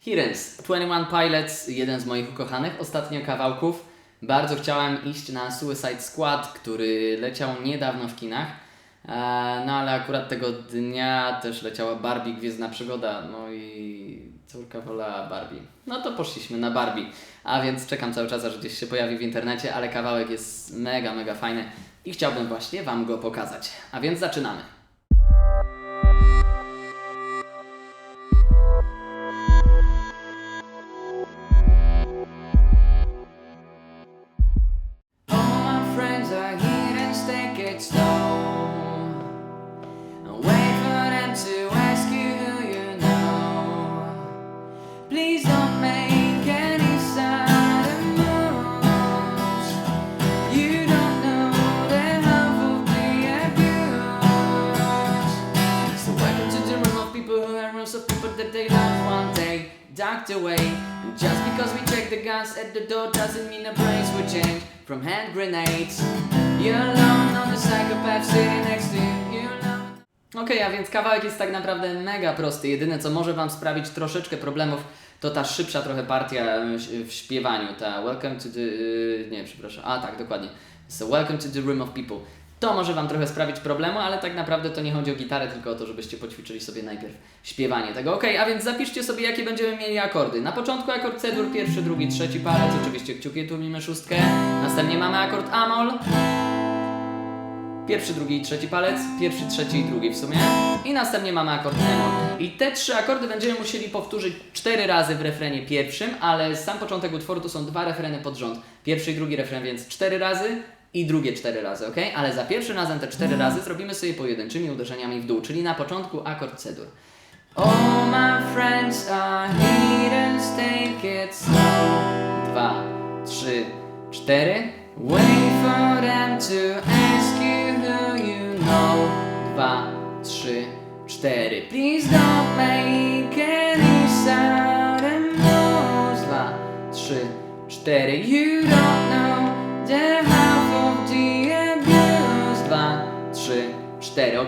Hirens, 21 Pilots, jeden z moich ukochanych ostatnio kawałków. Bardzo chciałem iść na Suicide Squad, który leciał niedawno w kinach. E, No ale akurat tego dnia też leciała Barbie Gwiezdna Przygoda, no i córka wolała Barbie. No to poszliśmy na Barbie, a więc czekam cały czas, aż gdzieś się pojawi w internecie, ale kawałek jest mega, mega fajny i chciałbym właśnie Wam go pokazać. A więc zaczynamy. Docked away. And just because we check the guns at the door doesn't mean the brains will change from hand grenades. You're alone on the psychopath sitting next to you. Okej, a więc kawałek jest tak naprawdę mega prosty. Jedyne co może Wam sprawić troszeczkę problemów to ta szybsza trochę partia w śpiewaniu. Ta Welcome to the... y, Nie, przepraszam. A tak, dokładnie. So welcome to the room of people. To może Wam trochę sprawić problemu, ale tak naprawdę to nie chodzi o gitarę, tylko o to, żebyście poćwiczyli sobie najpierw śpiewanie tego. Ok, a więc zapiszcie sobie, jakie będziemy mieli akordy. Na początku akord C-dur, pierwszy, drugi, trzeci palec, oczywiście kciuki tłumimy szóstkę. Następnie mamy akord A-moll. Pierwszy, drugi i trzeci palec, pierwszy, trzeci i drugi w sumie. I następnie mamy akord E-moll. I te trzy akordy będziemy musieli powtórzyć cztery razy w refrenie pierwszym, ale sam początek utworu to są dwa refreny pod rząd. Pierwszy i drugi refren, więc cztery razy i drugie cztery razy, ok? Ale za pierwszym razem te cztery razy zrobimy sobie pojedynczymi uderzeniami w dół, czyli na początku akord C-dur. All my friends are heathens, take it slow. Dwa, trzy, cztery. Wait for them to ask you who you know. Dwa, trzy, cztery. Please don't make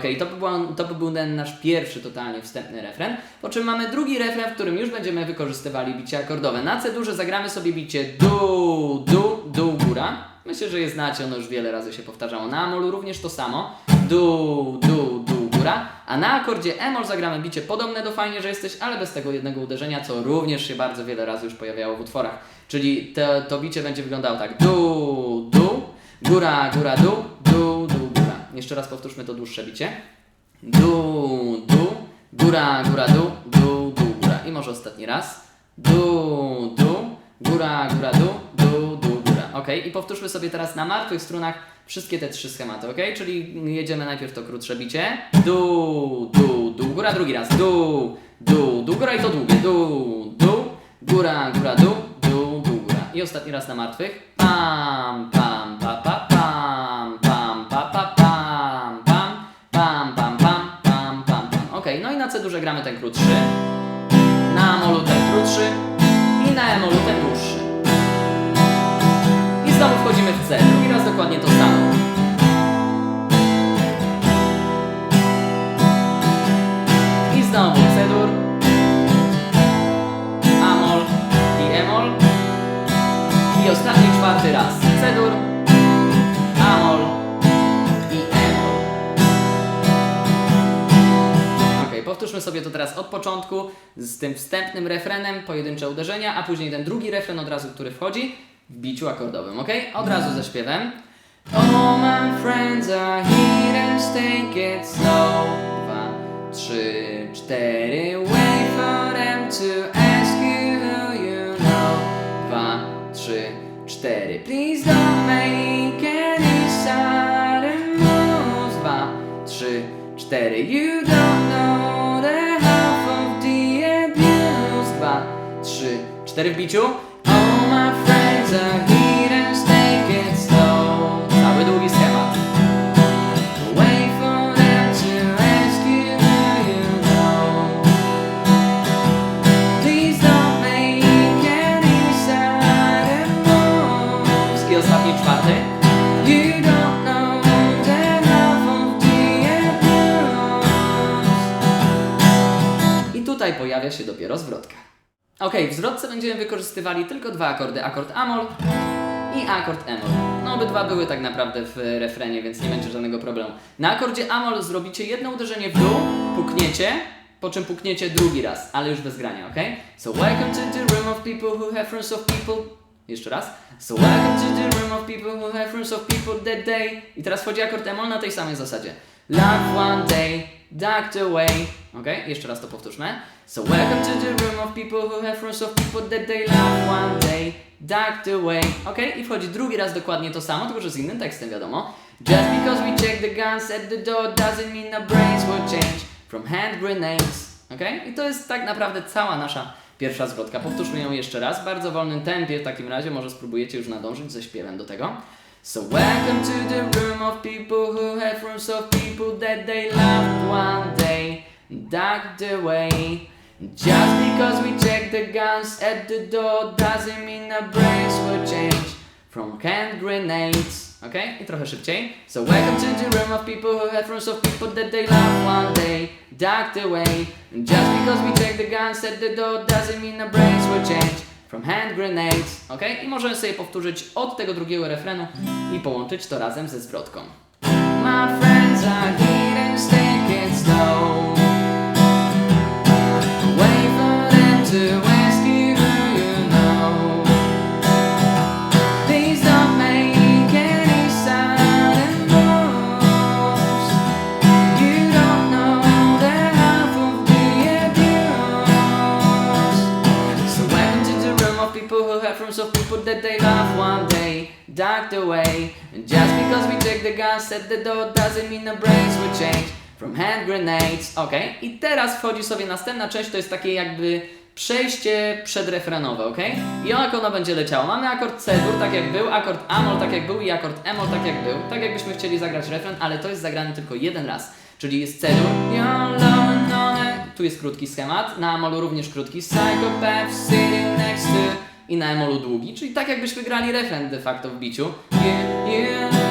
Okej, to, by była, to by był ten nasz pierwszy totalnie wstępny refren. Po czym mamy drugi refren, w którym już będziemy wykorzystywali bicie akordowe. Na C-durze zagramy sobie bicie dół, dół, dół, góra. Myślę, że je znacie, ono już wiele razy się powtarzało. Na amolu również to samo. Dół, dół, dół, góra. A na akordzie E-moll zagramy bicie podobne do fajnie, że jesteś, ale bez tego jednego uderzenia, co również się bardzo wiele razy już pojawiało w utworach. Czyli to, to bicie będzie wyglądało tak. Dół, dół, góra, góra, góra. Jeszcze raz powtórzmy to dłuższe bicie. Dół, dół, góra, góra, dół, dół, dół, góra. I może ostatni raz. Dół, dół, góra, góra, dół, dół, dół, góra. Ok, i powtórzmy sobie teraz na martwych strunach wszystkie te trzy schematy, ok? Czyli jedziemy najpierw to krótsze bicie. Dół, dół, dół, góra, drugi raz. Dół, dół, dół, góra i to długie. Dół, dół, góra, góra, dół, dół, dół, góra. I ostatni raz na martwych. Pam, pam, C duże gramy ten krótszy, na molu ten krótszy i na emolu ten dłuższy. I znowu wchodzimy w C, drugi raz dokładnie to samo. I znowu C-dur, A-moll i E-moll. I ostatni czwarty raz powtórzmy sobie to teraz od początku z tym wstępnym refrenem, pojedyncze uderzenia, a później ten drugi refren od razu, który wchodzi w biciu akordowym, ok? Od razu ze śpiewem. All my friends are here and take it slow. Dwa, trzy, cztery. Wait for them to ask you who you know. Dwa, trzy, cztery. Please don't make any sudden moves. Dwa, trzy, cztery. You don't know the half of the abuse. Dwa, trzy, cztery w biciu. All my friends are here pojawia się dopiero zwrotka. Okej, w zwrotce będziemy wykorzystywali tylko dwa akordy, akord Amol i akord Emol. No obydwa były tak naprawdę w refrenie, więc nie będzie żadnego problemu. Na akordzie Amol zrobicie jedno uderzenie w dół, pukniecie, po czym pukniecie drugi raz, ale już bez grania, ok? So welcome to the room of people who have friends of people. Jeszcze raz. So welcome to the room of people who have friends of people that day. I teraz wchodzi akord Emol na tej samej zasadzie. Love one day, ducked away. Ok? Jeszcze raz to powtórzmy. So welcome to the room of people who have friends of people that they love one day, ducked away. Ok? I wchodzi drugi raz dokładnie to samo, tylko że z innym tekstem wiadomo. Just because we check the guns at the door doesn't mean our brains will change from hand grenades. Ok? I to jest tak naprawdę cała nasza pierwsza zwrotka. Powtórzmy ją jeszcze raz w bardzo wolnym tempie w takim razie, może spróbujecie już nadążyć ze śpiewem do tego. So welcome to the room of people who have rooms of people that they loved one day, ducked away. Just because we check the guns at the door doesn't mean our brains will change from hand grenades. Okay? I trochę szybciej. So welcome to the room of people who have rooms of people that they love one day, ducked away. Just because we check the guns at the door doesn't mean our brains will change from hand grenades. Ok? I możemy sobie powtórzyć od tego drugiego refrenu i połączyć to razem ze zwrotką. My friends are here the door doesn't mean brains will change from hand grenades. Ok, i teraz wchodzi sobie następna część, to jest takie jakby przejście przedrefrenowe, ok? I jak ono będzie leciało? Mamy akord C-dur, tak jak był, akord Amol, tak jak był i akord Emol, tak jak był. Tak jakbyśmy chcieli zagrać refren, ale to jest zagrany tylko jeden raz. Czyli jest on it. tu jest krótki schemat, na Amolu również krótki, Psychopath sitting next to i na Emolu długi, czyli tak jakbyśmy grali refren de facto w biciu. You, you,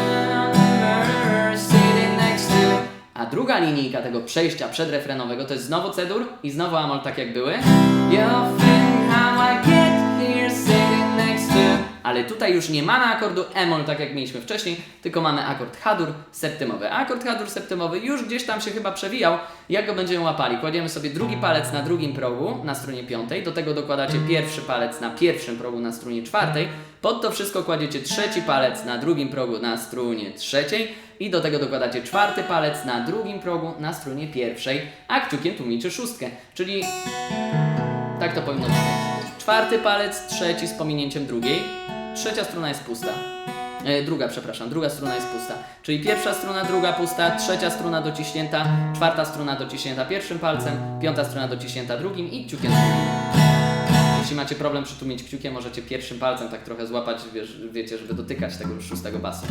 a druga linijka tego przejścia przedrefrenowego to jest znowu C-dur i znowu Amol tak jak były. Tutaj już nie mamy akordu Emol tak jak mieliśmy wcześniej, tylko mamy akord H-dur septymowy. Akord H-dur septymowy już gdzieś tam się chyba przewijał. Jak go będziemy łapali? Kładziemy sobie drugi palec na drugim progu na strunie piątej, do tego dokładacie pierwszy palec na pierwszym progu na strunie czwartej. Pod to wszystko kładziecie trzeci palec na drugim progu na strunie trzeciej i do tego dokładacie czwarty palec na drugim progu na strunie pierwszej, a kciukiem tłumicie szóstkę, czyli tak to powinno brzmieć. Czwarty palec, trzeci z pominięciem drugiej, trzecia struna jest pusta. E, druga, przepraszam, druga struna jest pusta. Czyli pierwsza struna, druga pusta, trzecia struna dociśnięta, czwarta struna dociśnięta pierwszym palcem, piąta struna dociśnięta drugim i kciukiem. Jeśli macie problem przytłumić kciukiem, możecie pierwszym palcem tak trochę złapać, wiesz, wiecie, żeby dotykać tego już szóstego basu.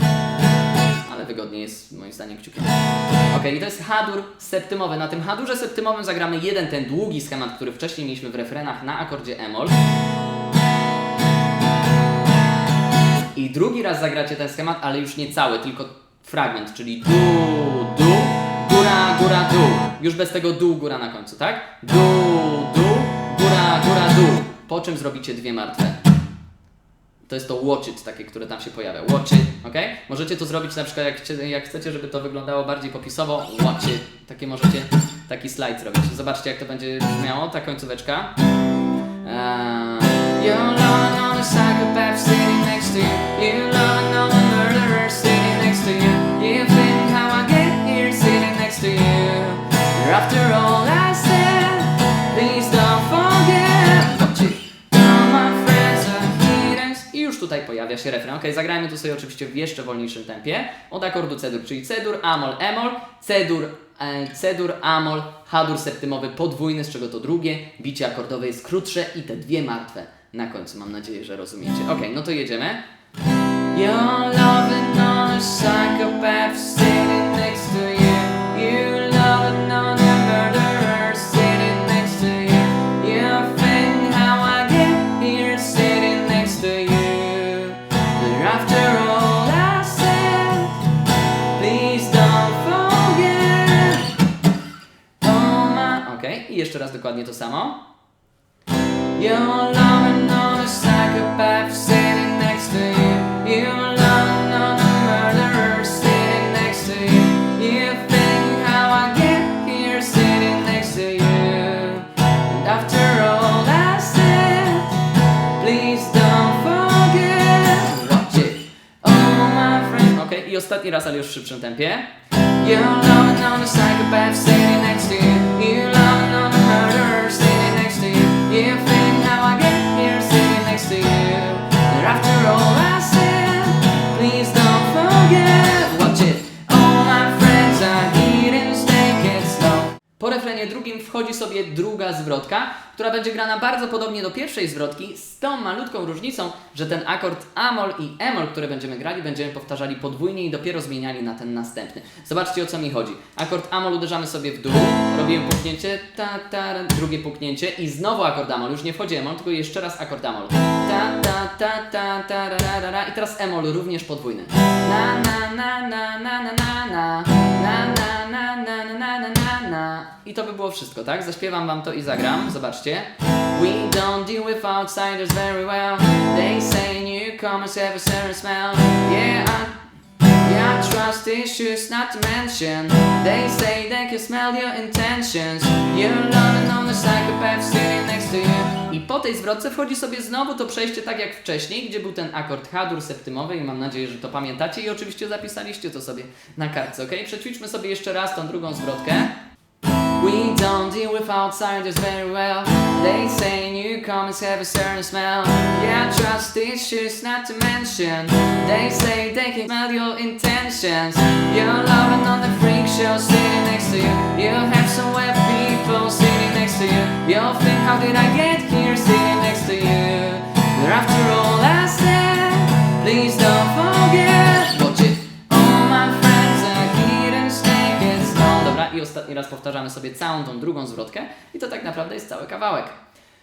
Ale wygodniej jest moim zdaniem kciukiem. Ok, i to jest H-dur septymowy. Na tym H-durze septymowym zagramy jeden ten długi schemat, który wcześniej mieliśmy w refrenach na akordzie Emol. I drugi raz zagracie ten schemat, ale już nie cały, tylko fragment, czyli du, du, góra, góra, dół. Już bez tego dół, góra na końcu, tak? Du, du, góra, góra, dół. Po czym zrobicie dwie martwe. To jest to watch it, takie, które tam się pojawia. Watch it, ok? Możecie to zrobić na przykład, jak, chcie, jak chcecie, żeby to wyglądało bardziej popisowo. Watch it. Takie możecie, taki slajd zrobić. Zobaczcie, jak to będzie brzmiało, ta końcóweczka. Eee, You're next to you. You're alone on a murderer sitting next to you. You think how I get here sitting next to you. After all I said, please don't forget. Już tutaj pojawia się refren. Ok, zagrajmy tu sobie oczywiście w jeszcze wolniejszym tempie. Od akordu C-dur, czyli C-dur, Amol, Emol, C-dur, e, Amol, H-dur septymowy podwójny, z czego to drugie bicie akordowe jest krótsze i te dwie martwe na końcu. Mam nadzieję, że rozumiecie. Ok, no to jedziemy. How I jeszcze raz dokładnie to samo. Ostatni raz, ale już w szybszym tempie. You're loving on a psychopath sitting next to you. Wchodzi sobie druga zwrotka, która będzie grana bardzo podobnie do pierwszej zwrotki, z tą malutką różnicą, że ten akord Amol i Emol, które będziemy grali, będziemy powtarzali podwójnie i dopiero zmieniali na ten następny. Zobaczcie o co mi chodzi. Akord Amol uderzamy sobie w dół, robimy puknięcie, ta, ta, drugie puknięcie i znowu akord Amol. Już nie wchodzi Emol, tylko jeszcze raz akord Amol. Ta, ta, ta, ta, ta, ra, ra, ra, ra. I teraz Emol również podwójny. Na, na, na, na, na, na, na, na, na, na, I to by było wszystko, tak? Zaśpiewam wam to i zagram, zobaczcie. We don't deal with outsiders very well. They say newcomers have a certain smell. Yeah, I Yeah, trust issues not to mention. They say they can smell your intentions. On the psychopath sitting next to you. I po tej zwrotce wchodzi sobie znowu to przejście tak jak wcześniej, gdzie był ten akord H-dur septymowy i mam nadzieję, że to pamiętacie i oczywiście zapisaliście to sobie na kartce, ok? Przećwiczmy sobie jeszcze raz tą drugą zwrotkę. We don't deal with outsiders very well. They say newcomers have a certain smell. Yeah, trust issues not to mention. They say they can smell your intentions. You're loving on the freak show sitting next to you. You have some web people sitting next to you. You'll think, how did I get ostatni raz powtarzamy sobie całą tą drugą zwrotkę i to tak naprawdę jest cały kawałek.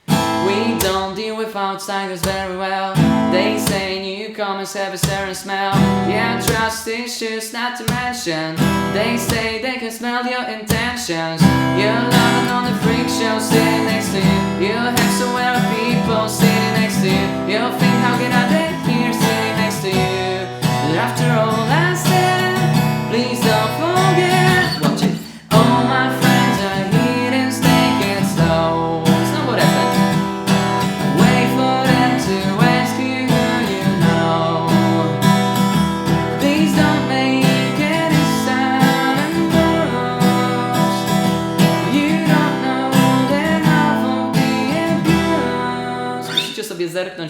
We don't deal with outsiders very well. They say newcomers have a certain smell. Yeah, trust issues not to mention. They say they can smell your intentions. You're loving on the freak show sitting next to you. You have some weird people sitting next to you. You'll think, how can I get here sitting next to you? But after all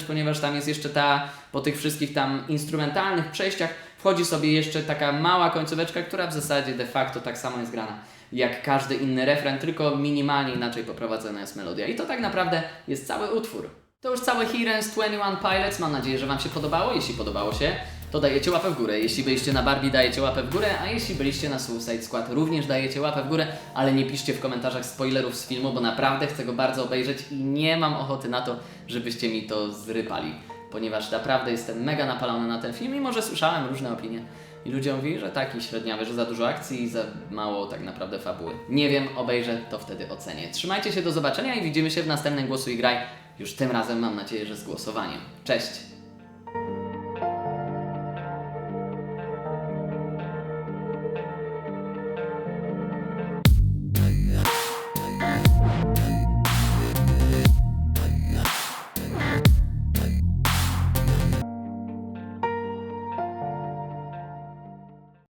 ponieważ tam jest jeszcze ta, po tych wszystkich tam instrumentalnych przejściach, wchodzi sobie jeszcze taka mała końcóweczka, która w zasadzie de facto tak samo jest grana jak każdy inny refren, tylko minimalnie inaczej poprowadzona jest melodia. I to tak naprawdę jest cały utwór. To już cały Heroes 21 Pilots. Mam nadzieję, że Wam się podobało. Jeśli podobało się, to dajecie łapę w górę. Jeśli byliście na Barbie, dajecie łapę w górę, a jeśli byliście na Suicide Squad, również dajecie łapę w górę, ale nie piszcie w komentarzach spoilerów z filmu, bo naprawdę chcę go bardzo obejrzeć i nie mam ochoty na to, żebyście mi to zrypali, ponieważ naprawdę jestem mega napalony na ten film i może słyszałem różne opinie. I ludzie mówili, że taki średniawy, że za dużo akcji i za mało tak naprawdę fabuły. Nie wiem, obejrzę, to wtedy ocenię. Trzymajcie się, do zobaczenia i widzimy się w następnym Głosu i Graj. Już tym razem mam nadzieję, że z głosowaniem. Cześć!